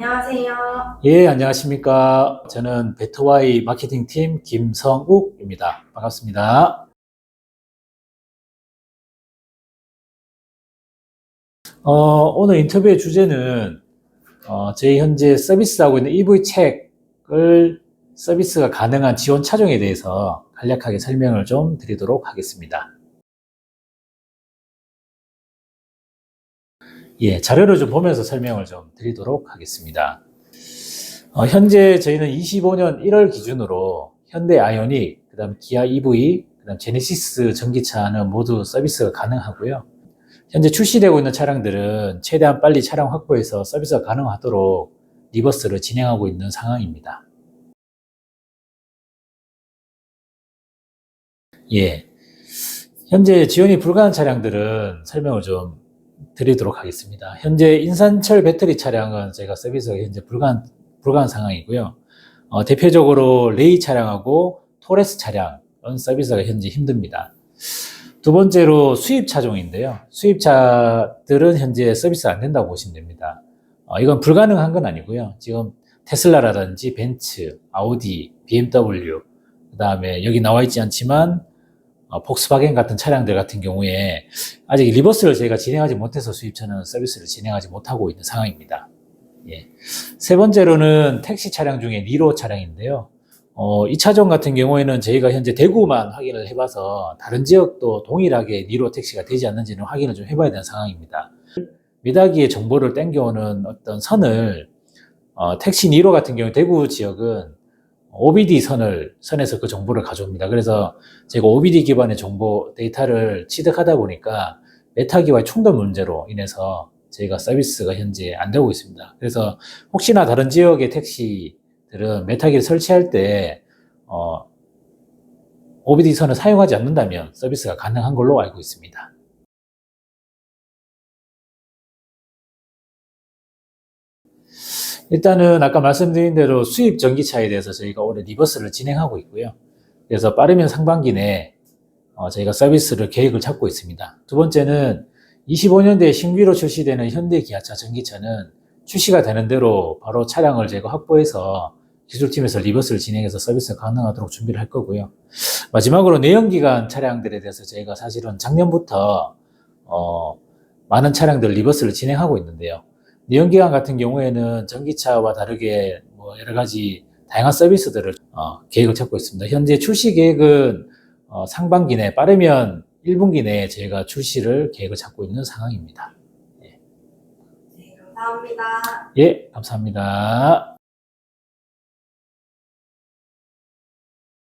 안녕하세요. 예, 안녕하십니까. 저는 베터와이 마케팅팀 김성욱입니다. 반갑습니다. 어, 오늘 인터뷰의 주제는 어, 저희 현재 서비스하고 있는 EV 책을 서비스가 가능한 지원 차종에 대해서 간략하게 설명을 좀 드리도록 하겠습니다. 예, 자료를 좀 보면서 설명을 좀 드리도록 하겠습니다. 어, 현재 저희는 25년 1월 기준으로 현대 아이오닉, 그다음 기아 EV, 그다음 제네시스 전기차는 모두 서비스가 가능하고요. 현재 출시되고 있는 차량들은 최대한 빨리 차량 확보해서 서비스가 가능하도록 리버스를 진행하고 있는 상황입니다. 예. 현재 지원이 불가한 차량들은 설명을 좀 드리도록 하겠습니다. 현재 인산철 배터리 차량은 저희가 서비스가 현재 불가한, 불가한 상황이고요. 어, 대표적으로 레이 차량하고 토레스 차량은 서비스가 현재 힘듭니다. 두 번째로 수입 차종인데요. 수입차들은 현재 서비스 안 된다고 보시면 됩니다. 어, 이건 불가능한 건 아니고요. 지금 테슬라라든지 벤츠, 아우디, BMW, 그 다음에 여기 나와 있지 않지만 어, 폭스바겐 같은 차량들 같은 경우에 아직 리버스를 저희가 진행하지 못해서 수입차는 서비스를 진행하지 못하고 있는 상황입니다. 예. 세 번째로는 택시 차량 중에 니로 차량인데요. 어, 이 차종 같은 경우에는 저희가 현재 대구만 확인을 해봐서 다른 지역도 동일하게 니로 택시가 되지 않는지는 확인을 좀 해봐야 되는 상황입니다. 미다기의 정보를 땡겨오는 어떤 선을 어, 택시 니로 같은 경우 대구 지역은 OBD 선을 선에서 그 정보를 가져옵니다. 그래서 제가 OBD 기반의 정보 데이터를 취득하다 보니까 메타기와의 충돌 문제로 인해서 저희가 서비스가 현재 안 되고 있습니다. 그래서 혹시나 다른 지역의 택시들은 메타기를 설치할 때 어, OBD 선을 사용하지 않는다면 서비스가 가능한 걸로 알고 있습니다. 일단은 아까 말씀드린 대로 수입 전기차에 대해서 저희가 올해 리버스를 진행하고 있고요. 그래서 빠르면 상반기 내에 어, 저희가 서비스를 계획을 잡고 있습니다. 두 번째는 25년대에 신규로 출시되는 현대 기아차 전기차는 출시가 되는 대로 바로 차량을 제가 확보해서 기술팀에서 리버스를 진행해서 서비스가 가능하도록 준비를 할 거고요. 마지막으로 내연기관 차량들에 대해서 저희가 사실은 작년부터 어, 많은 차량들 리버스를 진행하고 있는데요. 내연기관 같은 경우에는 전기차와 다르게 뭐 여러 가지 다양한 서비스들을 어, 계획을 잡고 있습니다. 현재 출시 계획은 어, 상반기 내 빠르면 1분기 내에 저희가 출시를 계획을 잡고 있는 상황입니다. 네, 감사합니다. 예, 감사합니다.